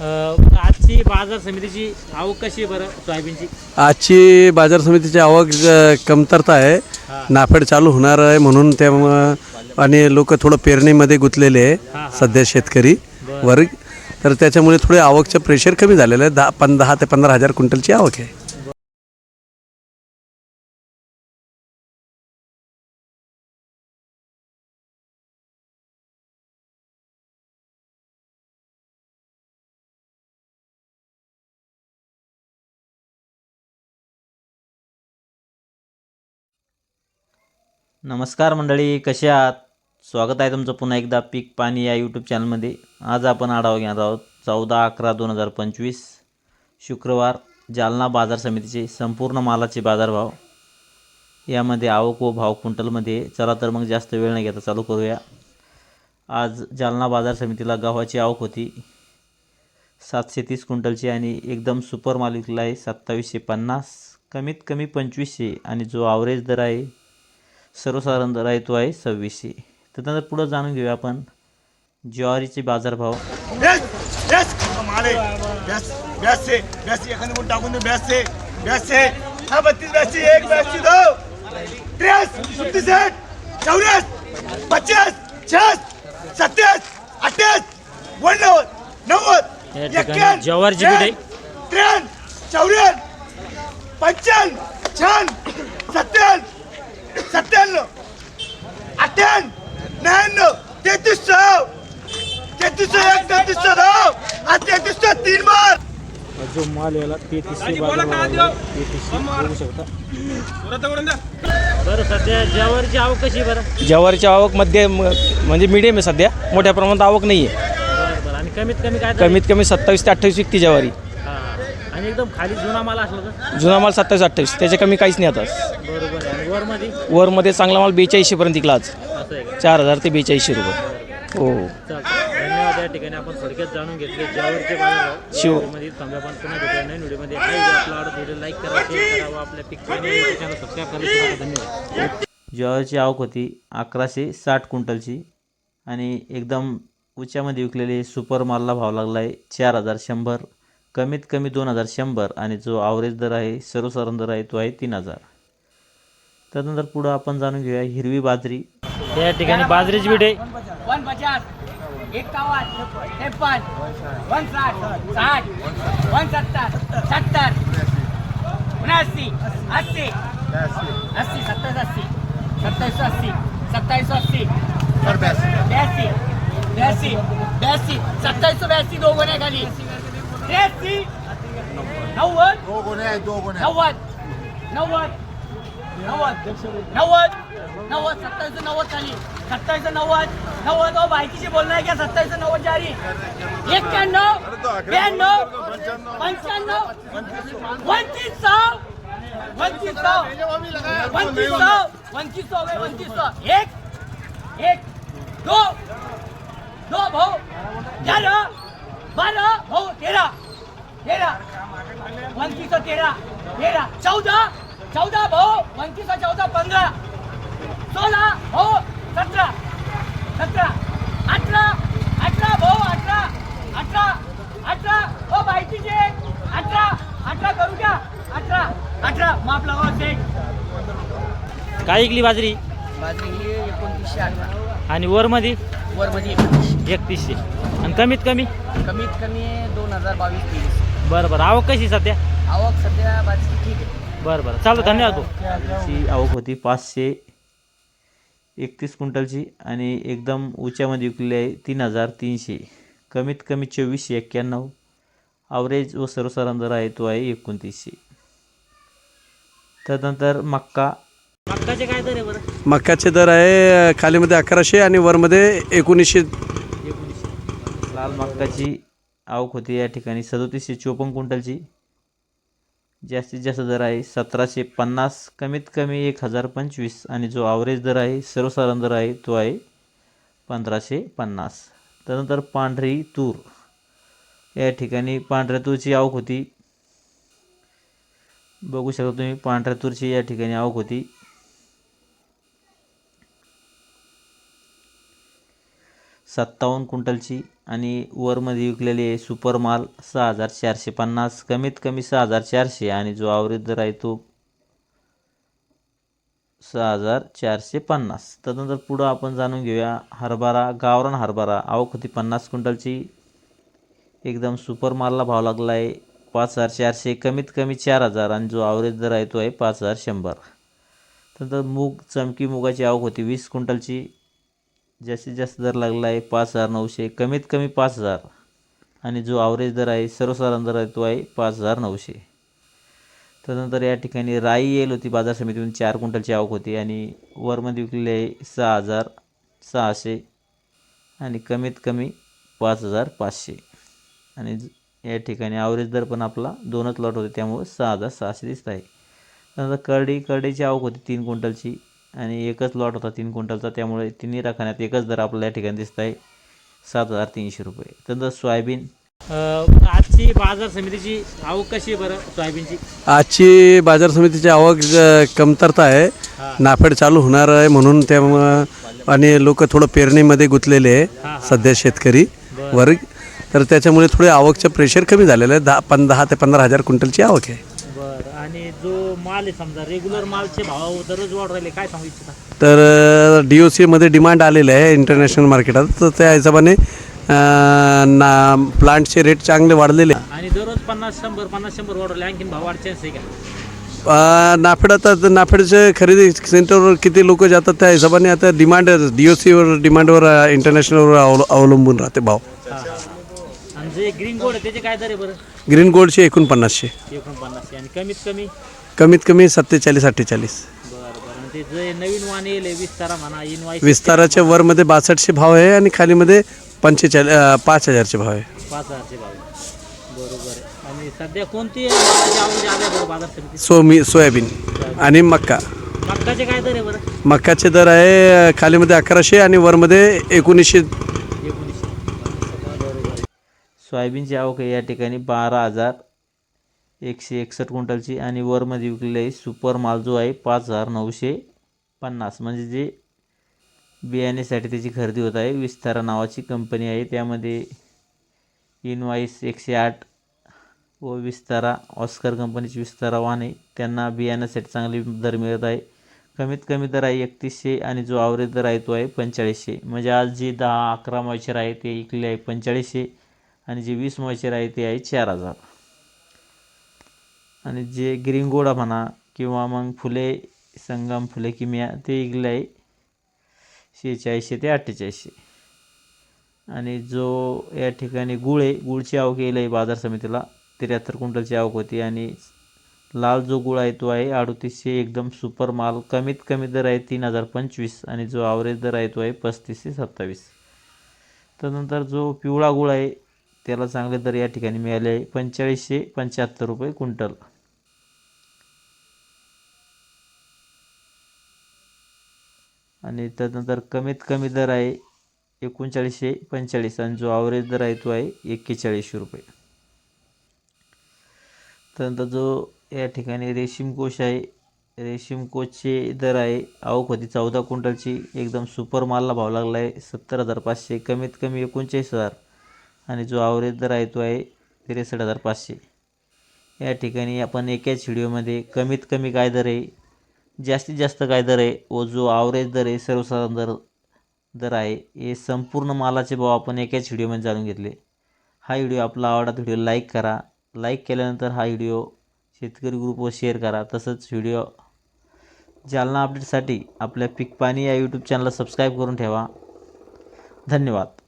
आजची बाजार समितीची आवक कशी आहे बरं सोयाबीनची? आजची बाजार समितीची आवक कमतरता आहे. नाफेड चालू होणार आहे म्हणून त्यामुळं आणि लोक थोडं पेरणीमध्ये गुंतलेले आहे सध्या शेतकरी वर्ग. तर त्याच्यामुळे थोडे आवकचं प्रेशर कमी झालेलं आहे. दहा पं दहा ते पंधरा हजार क्विंटलची आवक आहे. नमस्कार मंडळी कसे आहात? स्वागत आहे तुमचं पुन्हा एकदा पीक पाणी या यूट्यूब चॅनलमध्ये आज आपण आढावा घेणार आहोत चौदा अकरा दोन हजार पंचवीस शुक्रवार जालना बाजार समितीचे संपूर्ण मालाचे बाजारभाव. यामध्ये आवक व भाव क्विंटलमध्ये चला तर मग जास्त वेळ नाही घेता चालू करूया. आज जालना बाजार समितीला गव्हाची आवक होती. सातशे तीस क्विंटलची आणि एकदम सुपर माल विकला आहे सत्तावीसशे पन्नास. कमीत कमी पंचवीसशे आणि जो आवरेज दर आहे सर्वसाधारण दर आहे तो आहे सव्वीसशे त्यानंतर पुढं जाणून घेऊया आपण ज्वारीचे बाजारभाव. टाकून हा या ठिकाणी आहे. पंचावन्न छान सत्त्याण्णव सत्त्याण्णव. अठ्ठ्याण्णव नव्याण्णव. तेहतीसशे. तेहतीसशे एक तेहतीसशे दोन आज तेहतीसशे तीन बार. जो माल याला तेहतीसशे तेहतीसशे बघू शकता? बरं सध्या ज्वारीची आवक कशी आहे बरं? ज्वारीची आवकमध्ये म्हणजे मिडियम आहे सध्या. मोठ्या प्रमाणात आवक नाही आहे बरं बरं. आणि कमीत कमी काय? कमीत कमी सत्तावीस ते अठ्ठावीस विकती ज्वारी. आणि एकदम खाली जुना माल असला तर? जुना माल सत्तावीस अठ्ठावीस. त्याच्या कमी काहीच नाही आता. बरोबर. आणि वरमध्ये? वरमध्ये चांगला माल बेचाळीसशेपर्यंत विकला आज. असं आहे का? चार हजार ते बेचाळीसशे रुपये. हो. चालतं धन्यवाद या ठिकाणी. आपण थोडक्यात जाणून घेतले. ज्वारीचे बाजारभाव शिव. मध्ये थांबल्या पण पुन्हा भेटूया. नवीन व्हिडिओमध्ये आहे. आपला आवडत व्हिडिओ लाईक करा शेअर करा व आपल्या पिक चॅनल सबस्क्राईब करायला धन्यवाद. ज्वारीची आवक होती अकराशे साठ क्विंटलची आणि एकदम उच्यामध्ये विकलेले सुपर मालला भाव लागला आहे चार हजार शंभर. कमीत कमी दोन हजार शंभर आणि जो ॲव्हरेज दर आहे सर्वसाधारण दर आहे तो आहे तीन हजार. त्यानंतर पुढं आपण जाणून घेऊया हिरवी बाजरी. या ठिकाणी बाजरीची बीट आहे. ब्याऐंशी ब्याऐंशी ब्याऐंशी सत्तावीस ब्याऐंशी दो गुन्हे खाली. त्र्याऐंशी नव्वद नव्वद नव्वद नव्वद नव्वद नव्वद सत्तावीस नव्वद खाली सत्तावीस नव्वद नव्वद ओ बायकीशी बोलणं आहे का? सत्तावीस नव्वद जारी एक्क्याण्णव ब्याण्णव पंच्याण्णव पंचवीस सौ पंचवीस सौ पंचवीस सौ पंचवीस सौ गए पंचवीस सौ एक एक दो दो भाऊ ग्यारह बारह भाऊ तेरह तेरह पंचवीस सौ तेरह तेरह चौदह चौदह भाऊ. पंचवीस सौ चौदह पंद्रह सोळा भाऊ. सतरा. सतरा. अठरा. अठरा भाऊ अठरा. अठरा. अठरा. हो बायकीचे अठरा. अठरा करू का अठरा. अठरा. माप लावा काय इकली बाजरी? बाजरी ही एकोणतीसशे आणि वरमध्ये वरमध्ये एकतीसशे. आणि कमीत कमी? कमीत कमी दोन हजार बावीस तेवीस. बरं बरं. आवक कशी सध्या? आवक सध्या बाजरी ठीक आहे. बरं बरं. चालतं. धन्यवाद भाऊ. आवक होती पाचशे एकतीस क्विंटलची आणि एकदम उच्यामध्ये विकलेली आहे तीन हजार तीनशे. कमीत कमी चोवीसशे एक्क्याण्णव. ॲव्हरेज व सर्वसाधारण दर आहे तो आहे एकोणतीसशे. त्यानंतर मक्का. मक्काचे काय दर आहे बरं? मक्याचे दर आहे खालीमध्ये अकराशे आणि वरमध्ये एकोणीसशे लाल मक्काची आवक होती या ठिकाणी. सदोतीसशे चोपन्न क्विंटलची. जास्तीत जास्त दर आहे सतराशे पन्नास कमीत कमी एक हजार पंचवीस. आणि जो आवरेज दर आहे सर्वसाधारण दर आहे तो आहे पंधराशे पन्नास. त्यानंतर पांढरी तूर. या ठिकाणी पांढऱ्या तूरची आवक होती. बघू शकता तुम्ही पांढऱ्या तूरची या ठिकाणी आवक होती. सत्तावन्न क्विंटलची आणि वरमध्ये विकलेली आहे सुपर माल सहा हजार चारशे पन्नास कमीत कमी सहा हजार चारशे आणि जो आवरेज दर आहे तो सहा हजार चारशे पन्नास. त्यानंतर पुढं आपण जाणून घेऊया हरभरा गावरान हरभरा आवक होती पन्नास क्विंटलची. एकदम सुपर मालला भाव लागला आहे पाच हजार चारशे कमीत कमी चार हजार आणि जो आवरेज दर आहे तो आहे पाच हजार शंभर. त्यानंतर मूग चमकी मुगाची आवक होती वीस क्विंटलची. जास्तीत जास्त दर लागला आहे पाच हजार नऊशे कमीत कमी पाच हजार. आणि जो आवरेज दर आहे सर्वसाधारण दर आहे तो आहे पाच हजार नऊशे. त्यानंतर या ठिकाणी राई येल होती बाजार समितीतून चार क्विंटलची आवक होती. आणि वरमध्ये विकलेली आहे सहा हजार सहाशे आणि कमीत कमी पाच हजार पाचशे. आणि ज- या ठिकाणी आवरेज दर पण आपला दोनच लॉट होते त्यामुळं सहा हजार सहाशे दिसत आहे. त्यानंतर करडी करडीची आवक होती तीन क्विंटलची. आणि एकच लॉट होता तीन क्विंटलचा त्यामुळे तिन्ही राखण्यात एकच दर आपल्याला या ठिकाणी दिसत आहे. सात हजार तीनशे रुपये. त्यानंतर सोयाबीन आजची बाजार समितीची आवक कशी आहे बरं सोयाबीनची? आजची बाजार समितीची आवक कमतरता आहे. नाफेड चालू होणार आहे म्हणून त्यामुळं आणि लोक थोडं पेरणीमध्ये गुंतलेले आहे सध्या शेतकरी वर्ग. तर त्याच्यामुळे थोडे आवकचं प्रेशर कमी झालेलं आहे. दहा पं दहा ते पंधरा हजार क्विंटलची आवक आहे. आणि जो माल आहे समजा रेग्युलर मालचे भाव दररोज वाढ राहिले काय सांगू इच्छिता? तर डी ओ सीमध्ये डिमांड आलेलं आहे इंटरनॅशनल मार्केटात तर त्या हिशोबाने अ, ना प्लांटचे रेट चांगले वाढलेले. आणि दररोज पन्नास शंभर पन्नास शंभर वाढ राहिले आणखीन भाव वाढ चान्स आहे का? अ, नाफेड आता नाफेडचे खरेदी सेंटरवर किती लोक जातात त्या हिशोबाने आता डिमांड डी ओ सीवर डिमांडवर इंटरनॅशनलवर अवल अवलंबून राहते भाव. आणि जे ग्रीन गोल्ड आहे त्याचे काय दर आहे बरं? ग्रीन गोल्डचे एकोणपन्नासशे. एकोणपन्नासशे. आणि कमीत कमी? कमीत कमी सत्तेचाळीस अठ्ठेचाळीस. बरं बरं. आणि ते जे नवीन वाण येईल विस्तारा म्हणा इनवाईस विस्ताराच्या वरमध्ये बासष्टशे भाव आहे आणि खालीमध्ये पंचेचाळीस पाच हजारचे भाव आहे. पाच हजारचे भाव. बरोबर आहे. आणि सध्या कोणती मालाची आवक आले बरं बाजार समितीत सोमी सोयाबीन. आणि मक्का. मक्काचे काय दर आहे बरं? मक्काचे दर आहे खालीमध्ये अकराशे आणि वरमध्ये एकोणीसशे. सोयाबीनची आवक आहे. या ठिकाणी बारा हजार एकशे एकसष्ट क्विंटलची आणि वरमध्ये विकलेली आहे सुपर माल जो आहे पाच हजार नऊशे पन्नास. म्हणजे जे बियाण्यासाठी त्याची खरेदी होत आहे विस्तारा नावाची कंपनी आहे. त्यामध्ये इनवाईस एकशे आठ व विस्तारा ऑस्कर कंपनीची विस्तारा वाहन आहे. त्यांना बियाण्यासाठी चांगले दर मिळत आहे. कमीत कमी दर आहे एकतीसशे आणि जो आवरेज दर आहे तो आहे पंचेचाळीसशे. म्हणजे आज जे दहा अकरा मॉइचर आहे ते विकले आहे पंचेचाळीसशे. आणि जे वीस मॉइचर आहे ते आहे चार हजार. आणि जे ग्रीन गोडा म्हणा किंवा मग फुले संगम फुले किमिया ते विकले आहे. शेहेचाळीसशे ते अठ्ठेचाळीसशे. आणि जो या ठिकाणी गुळ आहे गुळची आवक येईल आहे बाजार समितीला त्र्याहत्तर क्विंटलची आवक होती. आणि लाल जो गुळ आहे तो आहे अडतीसशे एकदम सुपर माल कमीत कमी दर आहे तीन हजार पंचवीस आणि जो आवरेज दर आहे तो आहे पस्तीस ते सत्तावीस. त्यानंतर जो पिवळा गुळ आहे त्याला चांगले दर या ठिकाणी मिळाले. आहे पंचेचाळीसशे पंच्याहत्तर रुपये क्विंटल. आणि त्यानंतर कमीत कमी दर आहे एकोणचाळीसशे पंचेचाळीस आणि जो ॲव्हरेज दर आहे तो आहे एक्केचाळीसशे रुपये. त्यानंतर जो या ठिकाणी रेशीम कोश आहे रेशीम कोचचे दर आहे आवक होती चौदा क्विंटलची एकदम सुपर मालला भाव लागला आहे सत्तर हजार पाचशे कमीत कमी एकोणचाळीस हजार. आणि जो आवरेज दर आहे तो आहे त्रेसष्ट हजार पाचशे. या ठिकाणी आपण एकाच व्हिडिओमध्ये कमीत कमी काय दर आहे जास्तीत जास्त काय दर आहे व जो आवरेज दर आहे सर्वसाधारण दर दर आहे हे संपूर्ण मालाचे भाव आपण एकाच व्हिडिओमध्ये जाणून घेतले. हा व्हिडिओ आपला आवडत व्हिडिओ लाईक करा. लाईक केल्यानंतर हा व्हिडिओ शेतकरी ग्रुपवर शेअर करा. तसंच व्हिडिओ जालना अपडेटसाठी आपल्या पीक पाणी या यूट्यूब चॅनलला सबस्क्राईब करून ठेवा. धन्यवाद.